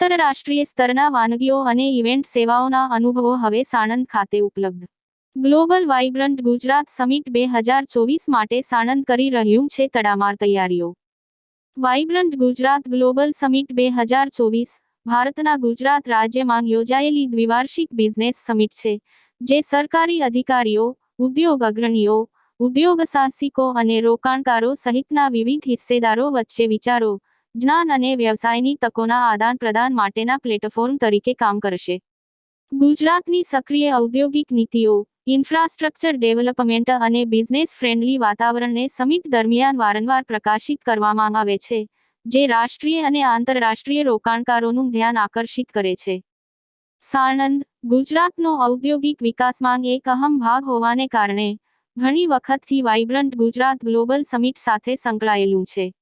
આંતરરાષ્ટ્રીય સ્તરના વાનગીઓ અને ઇવેન્ટ સેવાઓના અનુભવો હવે સાણંદ ખાતે ઉપલબ્ધ. ગ્લોબલ વાઇબ્રન્ટ ગુજરાત સમિટ બે હજાર ચોવીસ માટે સાણંદ કરી રહ્યું છે તડામાર તૈયારીઓ. વાઇબ્રન્ટ ગુજરાત ગ્લોબલ સમિટ બે હજાર ચોવીસ ભારતના ગુજરાત રાજ્યમાં યોજાયેલી દ્વિવાર્ષિક બિઝનેસ સમિટ છે, જે સરકારી અધિકારીઓ, ઉદ્યોગ અગ્રણીઓ ઉદ્યોગ સાહસિકો અને રોકાણકારો સહિતના વિવિધ હિસ્સેદારો વચ્ચે વિચારો જ્ઞાન અને વ્યવસાયની તકોના આદાન પ્રદાન માટેના પ્લેટફોર્મ તરીકે કામ કરશે. ગુજરાતની સક્રિય ઔદ્યોગિક નીતિઓ, ઇન્ફ્રાસ્ટ્રક્ચર ડેવલપમેન્ટ અને બિઝનેસ ફ્રેન્ડલી વાતાવરણને સમિટ દરમિયાન વારંવાર પ્રકાશિત કરવામાં આવે છે, જે રાષ્ટ્રીય અને આંતરરાષ્ટ્રીય રોકાણકારોનું ધ્યાન આકર્ષિત કરે છે. સાણંદ, ગુજરાતનો ઔદ્યોગિક વિકાસમાં એક અહમ ભાગ હોવાને કારણે, ઘણી વખતથી વાઇબ્રન્ટ ગુજરાત ગ્લોબલ સમિટ સાથે સંકળાયેલું છે.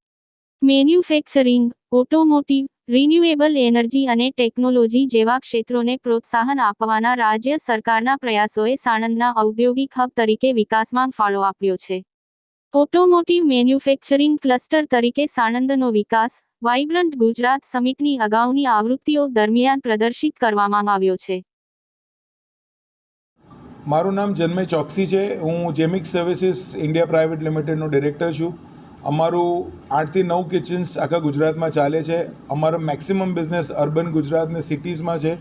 મેન્યુફેક્ચરિંગ, ઓટોમોટિવ, રિન્યુએબલ એનર્જી અને ટેકનોલોજી જેવા ક્ષેત્રોને પ્રોત્સાહન આપવાના રાજ્ય સરકારના પ્રયાસોએ સાણંદના ઔદ્યોગિક હબ તરીકે વિકાસમાં ફાળો આપ્યો છે. ઓટોમોટિવ મેન્યુફેક્ચરિંગ ક્લસ્ટર તરીકે સાણંદનો વિકાસ વાઇબ્રન્ટ ગુજરાત સમિટની અગાઉની આવૃત્તિઓ દરમિયાન પ્રદર્શિત કરવામાં આવ્યો છે. મારું નામ જન્મે ચોકસી છે. હું જેમિક સર્વિસીસ ઇન્ડિયા પ્રાઇવેટ લિમિટેડનો ડિરેક્ટર છું. અમારું આઠથી નવ કિચન્સ આખા ગુજરાતમાં ચાલે છે. અમારો મેક્સિમમ બિઝનેસ અર્બન ગુજરાતને સિટીઝમાં છે.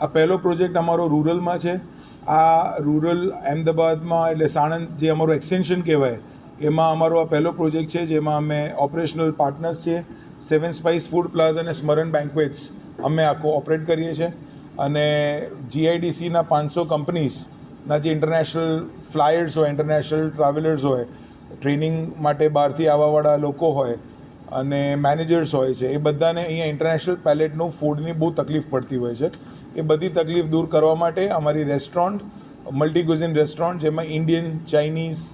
આ પહેલો પ્રોજેક્ટ અમારો રૂરલમાં છે. આ રૂરલ અહેમદાબાદમાં એટલે સાણંદ જે અમારું એક્સટેન્શન કહેવાય, એમાં અમારો આ પહેલો પ્રોજેક્ટ છે, જેમાં અમે ઓપરેશનલ પાર્ટનર્સ છીએ. સેવન સ્પાઇસ ફૂડ પ્લાઝા અને સ્મરણ બેન્કવેટ્સ અમે આખો ઓપરેટ કરીએ છીએ. અને જીઆઈડીસીના પાંચસો કંપનીઝના જે ઇન્ટરનેશનલ ફ્લાયર્સ હોય ઇન્ટરનેશનલ ટ્રાવેલર્સ હોય ટ્રેનિંગ માટે બહારથી આવવાવાળા લોકો હોય અને મેનેજર્સ હોય છે, એ બધાને અહીંયા ઇન્ટરનેશનલ પેલેટનું ફૂડની બહુ તકલીફ પડતી હોય છે. એ બધી તકલીફ દૂર કરવા માટે અમારી રેસ્ટોરન્ટ મલ્ટીક્યુઝિન રેસ્ટોરન્ટ જેમાં Indian Chinese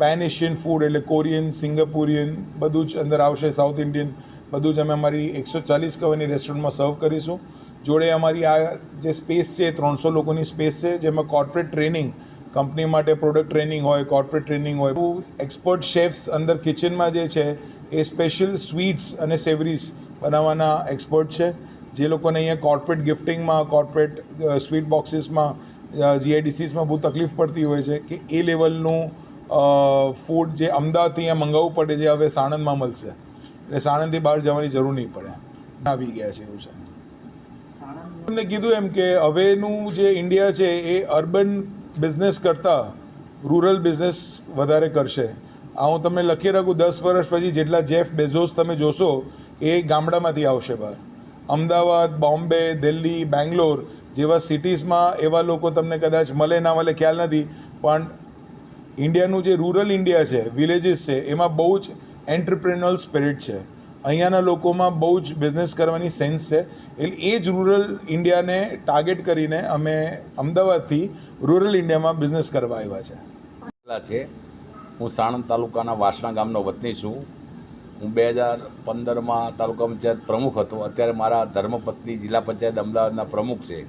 pan Asian food એટલે કોરિયન સિંગાપુરિયન બધું જ અંદર આવશે સાઉથ ઇન્ડિયન બધું જ અમે અમારી એકસો ચાલીસ કવરની રેસ્ટોરન્ટમાં સર્વ કરીશું. જોડે અમારી આ જે સ્પેસ છે ત્રણસો લોકોની સ્પેસ છે, જેમાં કોર્પોરેટ ટ્રેનિંગ કંપની માટે પ્રોડક્ટ ટ્રેનિંગ હોય કોર્પોરેટ ટ્રેનિંગ હોય એક્સપર્ટ શેફ્સ અંદર કિચનમાં જે છે એ સ્પેશિયલ સ્વીટ્સ અને સેવરીઝ બનાવવાના એક્સપર્ટ છે. જે લોકોને અહીંયા કોર્પોરેટ ગિફ્ટિંગમાં કોર્પોરેટ સ્વીટ બોક્સીસમાં જીઆઈડીસીસમાં બહુ તકલીફ પડતી હોય છે કે એ લેવલનું ફૂડ જે અમદાવાદથી અહીંયા મંગાવવું પડે છે હવે સાણંદમાં મળશે. એટલે સાણંદથી બહાર જવાની જરૂર નહીં પડે. આવી ગયા છે એવું છે. તમને કીધું એમ કે હવેનું જે ઇન્ડિયા છે એ અર્બન બિઝનેસ કરતાં રૂરલ બિઝનેસ વધારે કરશે. આ હું તમને લખી રાખું, દસ વર્ષ પછી જેટલા જેફ બેઝોસ તમે જોશો, એ ગામડામાંથી આવશે બહાર. અમદાવાદ, બોમ્બે, દિલ્હી, બેંગ્લોર જેવા સિટીઝમાં એવા લોકો તમને કદાચ મળે, ના મળે ખ્યાલ નથી, પણ ઇન્ડિયાનું જે રૂરલ ઇન્ડિયા છે વિલેજીસ છે, એમાં બહુ જ એન્ટરપ્રિન્યુઅલ સ્પિરિટ છે. અહીંયાના લોકોમાં બહુ જ બિઝનેસ કરવાની સેન્સ છે. એટલે એ જ રૂરલ ઇન્ડિયાને ટાર્ગેટ કરીને અમે અમદાવાદથી રૂરલ ઇન્ડિયામાં બિઝનેસ કરવા આવ્યા છે. છે. હું સાણંદ તાલુકાના વાસણા ગામનો વતની છું. હું બે હજાર પંદરમાં તાલુકા પંચાયત પ્રમુખ હતો. અત્યારે મારા ધર્મપત્ની જિલ્લા પંચાયત અમદાવાદના પ્રમુખ છે.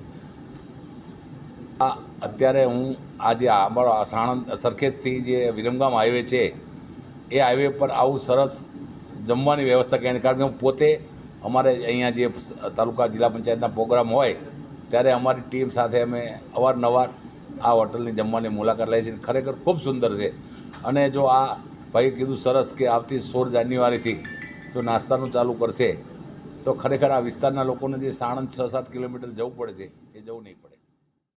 આ અત્યારે હું આજે અમારો સાણંદ સરખેજથી જે વિરમગામ હાઈવે છે, એ હાઈવે પર આવું સરસ જમવાની વ્યવસ્થા કરી કારણ કે હું પોતે અમારે અહીંયા જે તાલુકા જિલ્લા પંચાયતના પ્રોગ્રામ હોય, ત્યારે અમારી ટીમ સાથે અમે અવારનવાર આ હોટલની જમવાની મુલાકાત લઈએ છીએ. ખરેખર ખૂબ સુંદર છે. અને જો આ ભાઈ કીધું સરસ કે આવતી સોળ જાન્યુઆરીથી જો નાસ્તાનું ચાલુ કરશે, તો ખરેખર આ વિસ્તારના લોકોને જે સાણંદ છ સાત કિલોમીટર જવું પડે છે, એ જવું નહીં પડે.